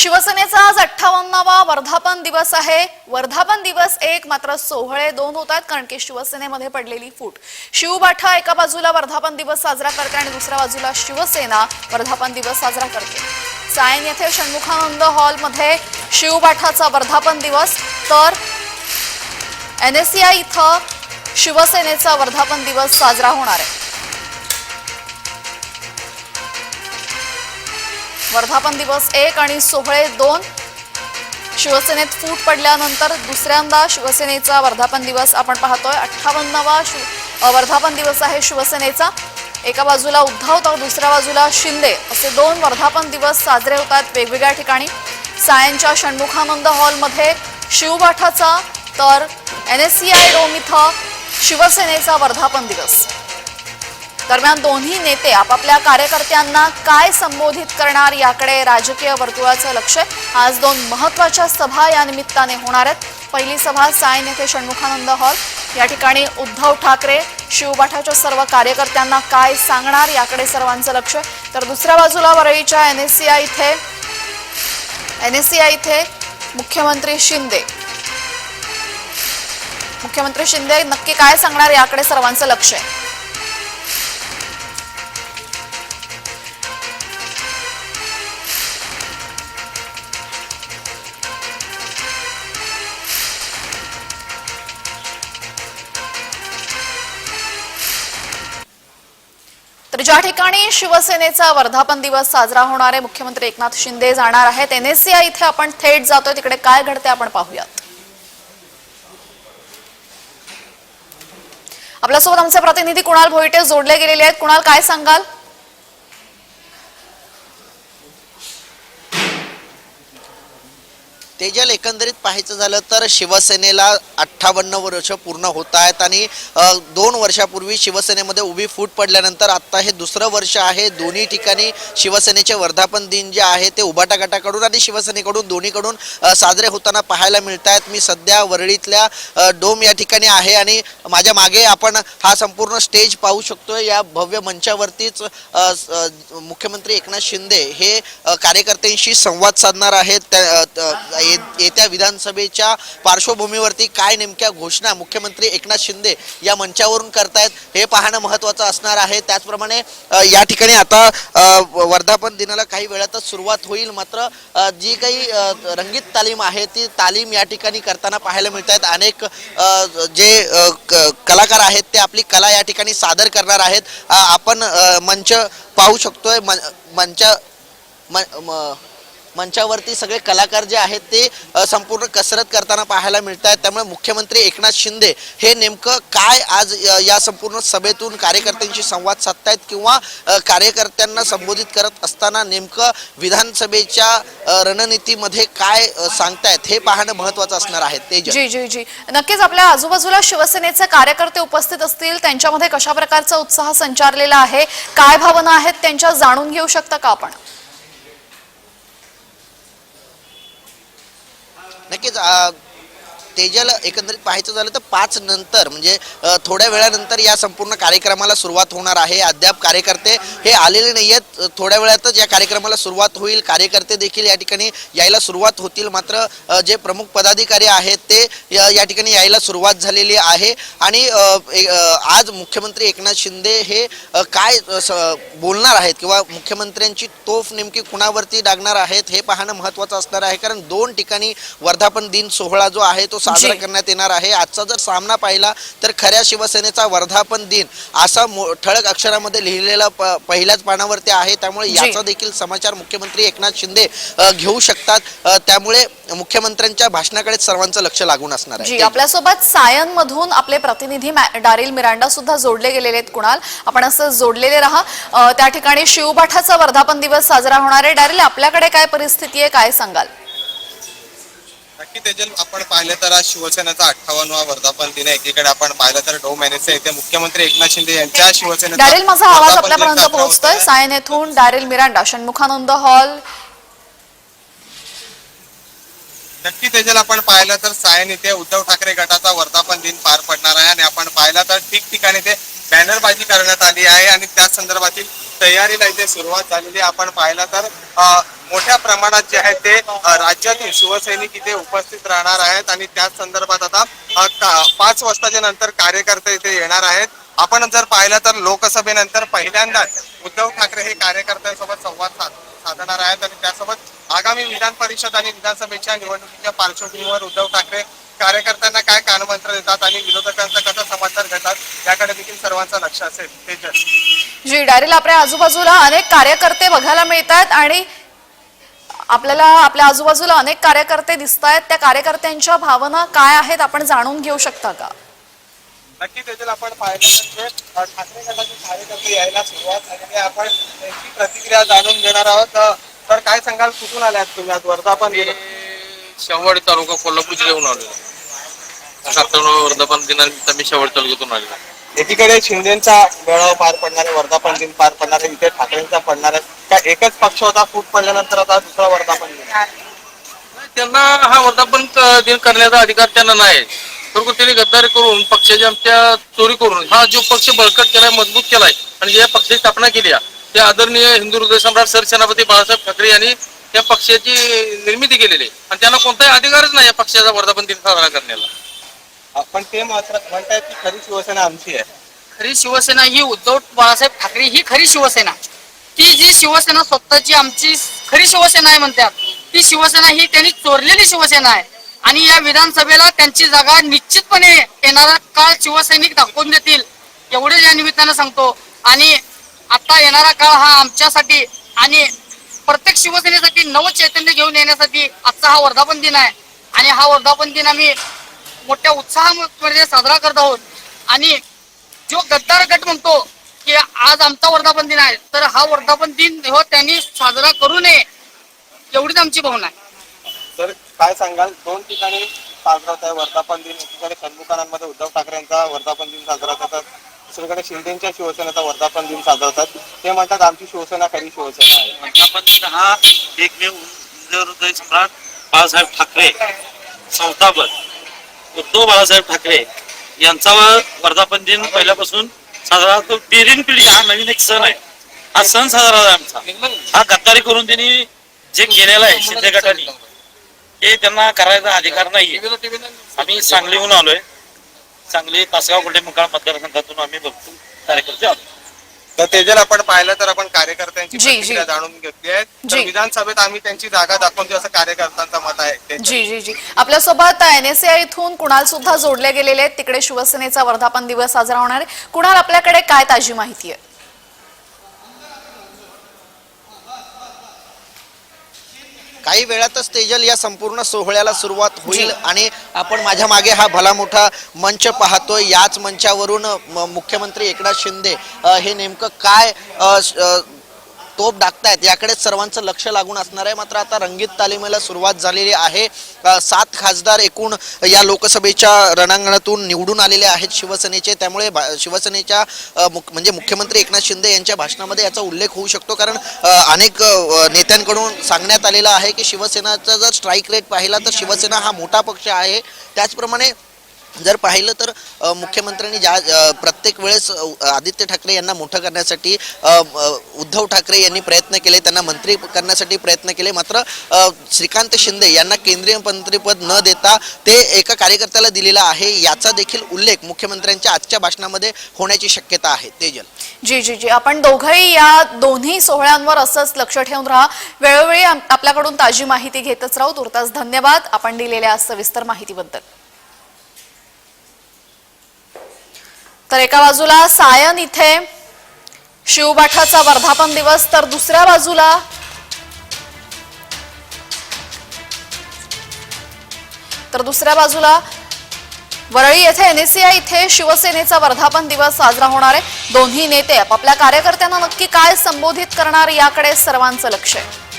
शिवसेनेचा आज अठ्ठावन्नावा वर्धापन दिवस आहे. वर्धापन दिवस एक मात्र सोहळे दोन होत आहेत कारण की शिवसेनेमध्ये पडलेली फूट. शिवबाठा एका बाजूला वर्धापन दिवस साजरा करते आणि दुसऱ्या बाजूला शिवसेना वर्धापन दिवस साजरा करते. सायन येथे षण्मुखानंद हॉलमध्ये शिवबाठाचा वर्धापन दिवस. तर एन एस सी आय इथं शिवसेनेचा वर्धापन दिवस साजरा होणार आहे. वर्धापन दिवस एक आणि सोहळे दोन. शिवसेनेत फूट पडल्यानंतर दुसऱ्यांदा शिवसेनेचा वर्धापन दिवस आपण पाहतोय. अठ्ठावन्नावा शिव वर्धापन दिवस आहे शिवसेनेचा. एका बाजूला उद्धव तर दुसऱ्या बाजूला शिंदे. असे दोन वर्धापन दिवस साजरे होतात वेगवेगळ्या ठिकाणी. सायनच्या षण्मुखानंद हॉलमध्ये शिवबाठाचा तर N S C I dome इथं शिवसेनेचा वर्धापन दिवस. दरम्यान दोन्ही नेते आपापल्या कार्यकर्त्यांना काय संबोधित करणार याकडे राजकीय वर्तुळाचं लक्ष आहे. आज दोन महत्त्वाच्या सभा या निमित्ताने होणार आहेत. पहिली सभा सायन येथे षण्मुखानंद हॉल. या ठिकाणी उद्धव ठाकरे शिवबाठाच्या सर्व कार्यकर्त्यांना काय सांगणार याकडे सर्वांचं लक्ष तर दुसऱ्या बाजूला वरळीच्या एन एस सी आय इथे एन एस सी आय इथे मुख्यमंत्री शिंदे. मुख्यमंत्री शिंदे नक्की काय सांगणार याकडे सर्वांचं लक्ष आहे. तर ज्या ठिकाणी शिवसेनेचा वर्धापन दिवस साजरा होणार आहे मुख्यमंत्री एकनाथ शिंदे जाणार आहेत. एनएससीआय इथे आपण थेट जातोय. तिकडे काय घडते आपण पाहूयात. आपल्यासोबत आमचे प्रतिनिधी कुणाल भोईटे जोडले गेलेले आहेत. कुणाल काय सांगाल? तेजल एकंदरीत पाहायचं झालं तर शिवसेनेला अठ्ठावन्न वर्ष पूर्ण होत आहेत आणि दोन वर्षापूर्वी शिवसेनेमध्ये उभी फूट पडल्यानंतर आत्ता हे दुसरं वर्ष आहे. दोन्ही ठिकाणी शिवसेनेचे वर्धापन दिन जे आहे ते उबाटा गटाकडून आणि शिवसेनेकडून दोन्हीकडून साजरे होताना पाहायला मिळत आहेत. मी सध्या वरळीतल्या डोम या ठिकाणी आहे आणि माझ्या मागे आपण हा संपूर्ण स्टेज पाहू शकतोय. या भव्य मंचावरतीच मुख्यमंत्री एकनाथ शिंदे हे कार्यकर्त्यांशी संवाद साधणार आहेत. त्या- येत्या विधानसभेच्या पार्श्वभूमीवरती काय नेमक्या घोषणा मुख्यमंत्री एकनाथ शिंदे या मंचावरून करतायत हे पाहणं महत्त्वाचं असणार आहे. त्याचप्रमाणे या ठिकाणी आता वर्धापन दिनाला काही वेळातच सुरुवात होईल. मात्र जी काही रंगीत तालीम आहे ती तालीम या ठिकाणी करताना पाहायला मिळत आहेत अनेक जे क- कलाकार आहेत ते आपली कला या ठिकाणी सादर करणार आहेत. आपण मंच पाहू शकतोय. मंच म- म- मंचावरती सगळे कलाकार जे आहेत ते संपूर्ण कसरत करताना पाहायला मिळत आहेत त्यामुळे मुख्यमंत्री एकनाथ शिंदे हे नेमकं काय आज या संपूर्ण सभेतून कार्यकर्त्यांशी संवाद साधतायत किंवा कार्यकर्त्यांना संबोधित करत असताना नेमकं विधानसभेच्या रणनीतीमध्ये काय सांगतायत हे पाहणं महत्त्वाचं असणार आहे. ते जी जी जी. नक्कीच आपल्या आजूबाजूला शिवसेनेचे कार्यकर्ते उपस्थित असतील त्यांच्यामध्ये कशा प्रकारचा उत्साह संचारलेला आहे काय भावना आहेत त्यांच्या जाणून घेऊ शकता का आपण? नक्कीच अ, तेजाला एकंदरीत पाहायचं झालं तर पाच नंतर म्हणजे थोड्या वेळानंतर या संपूर्ण कार्यक्रमाला सुरुवात होणार आहे. अद्याप कार्यकर्ते हे आलेले नाही आहेत थोड्या वेळातच या कार्यक्रमाला सुरुवात होईल. कार्यकर्ते देखील या ठिकाणी यायला सुरुवात होतील. मात्र जे प्रमुख पदाधिकारी आहेत ते या ठिकाणी यायला सुरुवात झालेली आहे. आणि आज मुख्यमंत्री एकनाथ शिंदे हे काय बोलणार आहेत किंवा मुख्यमंत्र्यांची तोफ नेमकी कुणावरती डागणार आहेत हे पाहणं महत्त्वाचं असणार आहे. कारण दोन ठिकाणी वर्धापन दिन सोहळा जो आहे तो साजरा. करण्यात येणार आहे. आजचा जर सामना पाहिला तर खऱ्या शिवसेनेचा वर्धापन दिन असा ठळक अक्षरामध्ये लिहिलेला पहिल्याच पानावरती आहे. त्यामुळे. याचा देखील समाचार मुख्यमंत्री एकनाथ शिंदे घेऊ शकतात. त्यामुळे मुख्यमंत्र्यांच्या भाषणाकडे सर्वांचं लक्ष लागून असणार आहे. आपल्यासोबत सायन मधून आपले प्रतिनिधी डारिल मिरांडा सुद्धा जोडले गेलेले आहेत कुणाल. आपण असं जोडलेले राहा. त्या ठिकाणी शिवबाठाचा वर्धापन दिवस साजरा होणार आहे. डारिल आपल्याकडे काय परिस्थिती आहे? काय सांगाल? नक्की तेजल आपण पाहिलं तर आज शिवसेनेचा अठ्ठावन्नवा वर्धापन दिन एकीकडे आपण पाहिलं तर डोम एनएसए येथे मुख्यमंत्री एकनाथ शिंदे यांच्या शिवसेनेचा डारिल माझा आवाज वर्धापन दिन आपल्यापर्यंत साजरा पोहोचतोय. सायन येथून डारिल मिरांडा षण्मुखानंद हॉल. नक्की तेजल आपण पाहिलं तर सायन इथे उद्धव ठाकरे गटाचा वर्धापन दिन पार पडणार आहे आणि आपण पाहिलं तर ठिकठिकाणी ते बॅनरबाजी करण्यात आली आहे आणि त्या संदर्भातील तयारीला इथे सुरुवात झालेली आपण पाहिलं तर मोठ्या प्रमाणात जे आहे ते राज्यातील शिवसैनिक इथे उपस्थित राहणार आहेत आणि त्याच संदर्भात आता पाच वाजताच्या नंतर कार्यकर्ते इथे येणार आहेत. आपण जर पाहिलं तर लोकसभेनंतर पहिल्यांदाच उद्धव ठाकरे हे कार्यकर्त्यांसोबत संवाद साधणार आहेत आणि त्यासोबत आगामी विधान परिषद आणि विधानसभेच्या निवडणुकीच्या पार्श्वभूमीवर उद्धव ठाकरे कार्यकर्त्यांना काय कानमंत्र देतात आणि विरोधकांचं कसं समर्थन घेतात याकडे देखील सर्वांचं लक्ष असेल. तेजस. जी डायरेल आपल्या आजूबाजूला अनेक कार्यकर्ते बघायला मिळतात आणि आपल्याला आपल्या आजूबाजूला अनेक कार्यकर्ते दिसत आहेत त्या कार्यकर्त्यांच्या भावना काय आहेत आपण जाणून घेऊ शकता का? नक्की त्याच्यात आपण पाहिलं म्हणजे ठाकरे गटाचे कार्यकर्ते यायला सुरुवात झालेली आपण त्यांची प्रतिक्रिया जाणून घेणार आहोत. तर काय सांगाल? कुठून आल्यात तुम्ही? आज वर्धापन दिन शेववाडी तालुका कोल्हापूर जिल्ह्याहून आलेलो सत्तावन्न वर्धापन दिनानिमित्त मी शेवट तालुक्यातून आलेलो एकीकडे शिंदेचा मेळावा पार पडणार आहे वर्धापन दिन पार पडणार आहे इथे ठाकरेंचा पडणार आहे का एकच पक्ष होता फूट पडल्यानंतर आता दुसरा वर्धापन दिन त्यांना हा वर्धापन क- दिन करण्याचा अधिकार त्यांना नाही. परंतु त्यांनी गद्दारी करून पक्षाची आमच्या चोरी करून हा जो पक्ष बळकट केलाय मजबूत केलाय आणि ज्या पक्षाची स्थापना केली आहे, ते आदरणीय हिंदू हृदय सम्राट सरसेनापती बाळासाहेब ठाकरे यांनी या पक्षाची निर्मिती केलेली आहे. आणि त्यांना कोणताही अधिकारच नाही या पक्षाचा वर्धापन दिन साजरा करण्याला. पण ते मात्र म्हणतायत की खरी शिवसेना आमची आहे. खरी शिवसेना ही उद्धव बाळासाहेब ठाकरे ही खरी शिवसेना. ती जी शिवसेना स्वतःची आमची खरी शिवसेना आहे म्हणतात. ती शिवसेना ही त्यांनी चोरलेली शिवसेना आहे. आणि या विधानसभेला त्यांची जागा निश्चितपणे येणारा काळ शिवसैनिक दाखवून देतील. एवढे या निमित्तानं सांगतो. आणि आता येणारा काळ हा आमच्यासाठी आणि प्रत्येक शिवसेनेसाठी नव चैतन्य घेऊन येण्यासाठी आजचा हा वर्धापन दिन आहे. आणि हा वर्धापन दिन आम्ही मोठ्या उत्साहामध्ये साजरा करत आहोत. आणि जो गद्दार गट म्हणतो की आज आमचा वर्धापन दिन आहे तर हा वर्धापन दिन हो त्यांनी साजरा करू नये एवढीच आमची भावना आहे. तर काय सांगाल? दोन ठिकाणी साजरा होत आहे वर्धापन दिन एकीकडे मध्ये उद्धव ठाकरेंचा वर्धापन दिन साजरा करतात दुसरीकडे शिंदेच्या शिवसेनेचा वर्धापन दिन साजरा ते म्हणतात आमची शिवसेना खरी शिवसेना आहे. वर्धापन दिन हा एकमेव हृदय सम्राट बाळासाहेब ठाकरे संस्थापक उद्धव बाळासाहेब ठाकरे यांचा वर्धापन दिन पहिल्यापासून साजरा तो पिढीन पिढी हा नवीन एक सण आहे. हा सण साजरा आहे आमचा. हा गद्दारी करून त्यांनी जे केलेलं आहे शिंदे गटाने ते त्यांना करायचा अधिकार नाहीये. आम्ही सांगलीहून आलोय. सांगली तासगाव कुठे मुकाळ मतदारसंघातून आम्ही बघतो कार्यकर्ते आलो तर ते जर आपण पाहिलं तर आपण कार्यकर्त्यांची जी, जी. प्रतिक्रिया जाणून घेतली आहे. जी. विधानसभेत आम्ही त्यांची जागा दाखवून देऊ असं कार्यकर्त्यांचं मत आहे ते जी जी जी. आपल्यासोबत एनएसए इथून कुणाल सुद्धा जोडले गेलेले आहेत. तिकडे शिवसेनेचा वर्धापन दिवस साजरा होणार आहे. कुणाल आपल्याकडे काय ताजी माहिती आहे? काही वेळातच तेजल या संपूर्ण सोहळ्याला सुरुवात होईल आणि आपण माझ्या मागे हा भला मोठा मंच पाहतोय. याच मंचावरून मुख्यमंत्री एकनाथ शिंदे हे नेमकं काय तोप टाकतायत याकडे सर्वांचं लक्ष लागून असणार आहे. मात्र आता रंगीत तालिमेला सुरुवात झालेली आहे. सात खासदार एकूण या लोकसभेच्या रणांगणातून निवडून आलेले आहेत शिवसेनेचे. त्यामुळे शिवसेनेच्या म्हणजे मुख्यमंत्री एकनाथ शिंदे यांच्या भाषणामध्ये याचा उल्लेख होऊ शकतो. कारण अनेक नेत्यांकडून सांगण्यात आलेलं आहे की शिवसेनाचा जर स्ट्राईक रेट पाहिला तर शिवसेना हा मोठा पक्ष आहे. त्याचप्रमाणे जर पाहिलं तर मुख्यमंत्र्यांनी ज्या प्रत्येक वेळेस आदित्य ठाकरे यांना मोठं करण्यासाठी उद्धव ठाकरे यांनी प्रयत्न केले त्यांना मंत्री करण्यासाठी प्रयत्न केले. मात्र श्रीकांत शिंदे यांना केंद्रीय मंत्रीपद न देता ते एका कार्यकर्त्याला दिलेला आहे याचा देखील उल्लेख मुख्यमंत्र्यांच्या आजच्या भाषणामध्ये होण्याची शक्यता आहे. तेजल. जी जी जी. आपण दोघंही या दोन्ही सोहळ्यांवर असंच लक्ष ठेवून राहा. वेळोवेळी आपल्याकडून ताजी माहिती घेतच राहू. तुर्तास धन्यवाद. आपण दिलेल्या सविस्तर माहितीबद्दल. तर एका बाजूला सायन इथे. शिवबाठाचा वर्धापन दिवस तर दुसऱ्या बाजूला तर दुसऱ्या बाजूला वरळी येथे एनएसीआय इथे शिवसेनेचा वर्धापन दिवस साजरा होणार आहे. दोन्ही नेते आपापल्या कार्यकर्त्यांना नक्की काय संबोधित करणार याकडे सर्वांचं लक्ष आहे.